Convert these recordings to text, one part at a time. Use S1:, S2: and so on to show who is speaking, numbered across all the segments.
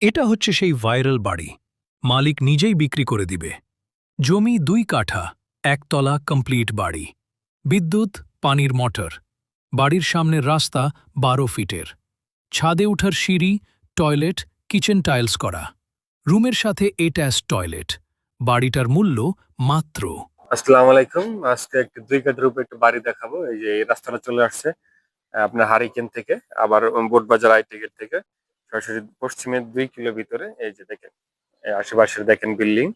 S1: এটা হচ্ছে সেই ভাইরাল বাড়ি। মালিক নিজেই বিক্রি করে দিবে। জমি দুই কাঠা, একতলা কমপ্লিট বাড়ি। বিদ্যুৎ, পানির মোটর। বাড়ির সামনের রাস্তা বারো ফিটের। ছাদে ওঠার সিঁড়ি, টয়লেট, কিচেন টাইলস করা। রুমের সাথে এট্যাচ টয়লেট। বাড়িটার মূল্য মাত্র।
S2: আসসালামু আলাইকুম। আজকে একটা দুই কাঠের উপরে একটা বাড়ি দেখাবো। এই যে এই রাস্তাটা চলে আসছে, আপনার হারিকেন থেকে, আবার বোটবাজার আই টিকেট থেকে। সরাসরি পশ্চিমের দুই কিলো ভিতরে এই যে দেখেন আশেপাশের দেখেন বিল্ডিং।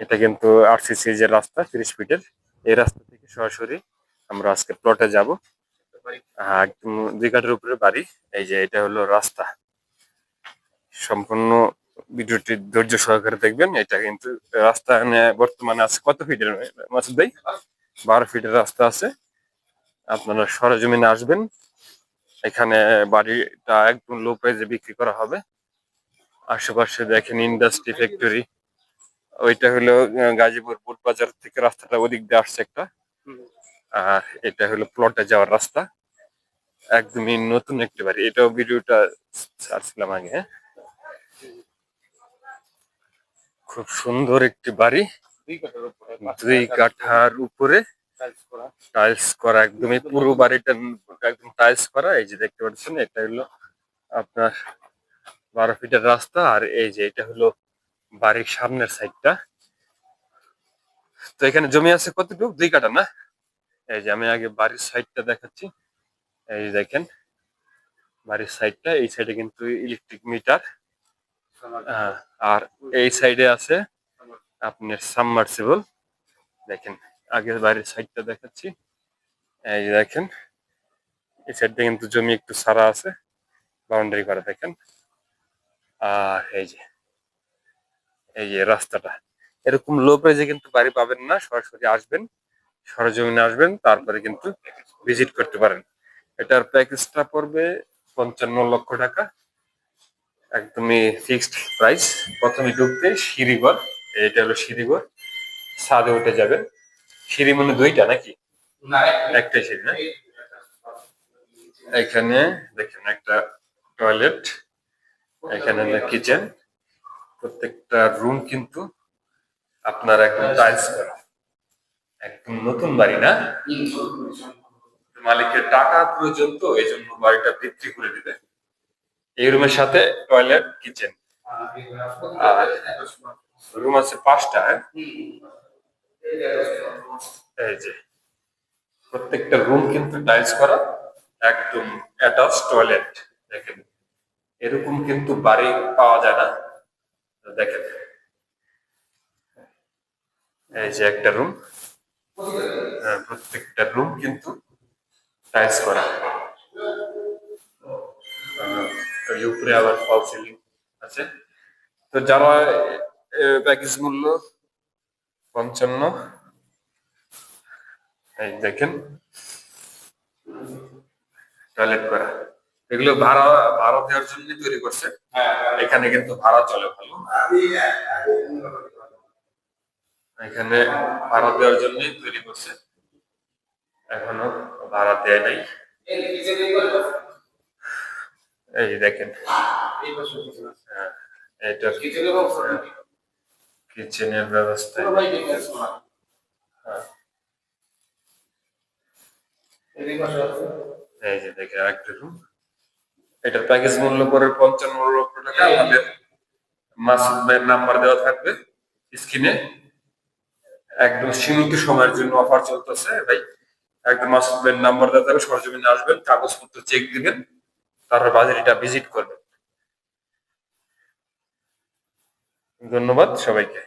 S2: এটা কিন্তু আরসিসি যে রাস্তা তিরিশ ফিটের এই রাস্তা থেকে সরাসরি আমরা আজকে প্লটে যাব। আহ, একদম দুই কাঠের উপরে বাড়ি এই যে এটা হলো রাস্তা। সম্পূর্ণ ভিডিওটি ধৈর্য সহকারে দেখবেন এটা কিন্তু রাস্তা মানে বর্তমানে আছে কত ফিটের মাসুদ ভাই? বারো ফিটের রাস্তা আছে। আপনারা সরজমিনে আসবেন এখানে বাড়িটা একদম লো প্রাইসে বিক্রি করা হবে। আশেপাশে দেখেন ইন্ডাস্ট্রি ফ্যাক্টরি ওইটা হলো গাজীপুর বুট বাজার থেকে রাস্তাটা ওদিক দিয়ে আসছে একটা। আর এটা হলো প্লটে যাওয়ার রাস্তা। একদমই নতুন একটি বাড়ি। এটাও ভিডিওটা ছাড়ছিলাম আগে হ্যাঁ? খুব সুন্দর একটি বাড়ি। দুই কাঠার উপরে টাইলস করা। একদমই পুরো বাড়িটা একদম টাইলস করা। এই যে দেখতে পাচ্ছেন এটা হলো আপনার বারো ফিটের রাস্তা আর এই যে এটা হলো বাড়ির সামনের সাইডটা তো এখানে জমি আছে কতটুকু? দুই কাটা না? এই যে আমি আগে বাড়ির সাইডটা দেখাচ্ছি। এই যে দেখেন বাড়ির সাইডটা এই সাইডে কিন্তু ইলেকট্রিক মিটার আহ, আর এই সাইডে আছে আপনার সাবমার্সিবল দেখেন আগের বাড়ির সাইডটা দেখাচ্ছি। এই যে দেখেন, এই সাইডটা কিন্তু জমি একটু সারা আছে বাউন্ডারি করা দেখেন। আর এই যে এই যে রাস্তাটা। এরকম লো প্রাইজে কিন্তু বাড়ি পাবেন না, সরাসরি আসবেন, সরজমিনে আসবেন, তারপরে কিন্তু ভিজিট করতে পারেন। এটার প্যাকেজটা পড়বে পঞ্চান্ন লক্ষ টাকা। একদমই ফিক্সড প্রাইস প্রথমে ঢুকতে সিঁড়িঘর এটা হলো সিঁড়িঘর। ছাদে উঠে যাবেন। সিঁড়ি মানে দুইটা নাকি? একটাই সিঁড়ি না? এখানে দেখেন একটা টয়লেট এখানে কিচেন। প্রত্যেকটা রুম কিন্তু আপনার একদম টাইলস করা। একদম নতুন বাড়ি না? মালিকের টাকা প্রয়োজন তো এই জন্য বাড়িটা বিক্রি করে দিবে। এই রুমের সাথে টয়লেট কিচেন। আর রুম আছে পাঁচটা হ্যাঁ? এই যে, প্রত্যেকটা রুম কিন্তু টাইলস করা, একদম অ্যাটাচ টয়লেট দেখেন। এরকম কিন্তু বাড়ি পাওয়া যায় না। দেখেন। এই যে একটা রুম প্রত্যেকটা রুম কিন্তু টাইলস করা। উপরে আবার ফল সিলিং আছে। তো যারা প্যাকেজ মূল্য পঞ্চান্ন এই দেখেন। টয়লেট করা। এগুলো ভাড়া ভাড়া দেওয়ার জন্য তৈরি করছে। এখানে কিন্তু ভাড়া চলে ভালো। এখানে ভাড়া দেওয়ার জন্যই তৈরি করছে। এখনও ভাড়া দেয় নাই। এই দেখেন। হ্যাঁ, এটার কিচেনের ব্যবস্থা। হ্যাঁ, এই যে দেখেন একটা রুম এটার প্যাকেজ মূল্য পরে পঞ্চান্ন লক্ষ টাকা। আমাদের মাসুদ ভাইয়ের নাম্বার দেওয়া থাকবে স্ক্রিনে একদম সীমিত সময়ের জন্য অফার চলতেছে। ভাই, একদম মাসুদ ভাইয়ের নাম্বার দেওয়া থাকবে। সরজমিনে আসবেন, কাগজপত্র চেক দিবেন। তারপর বাজারিটা ভিজিট করবেন। ধন্যবাদ সবাইকে।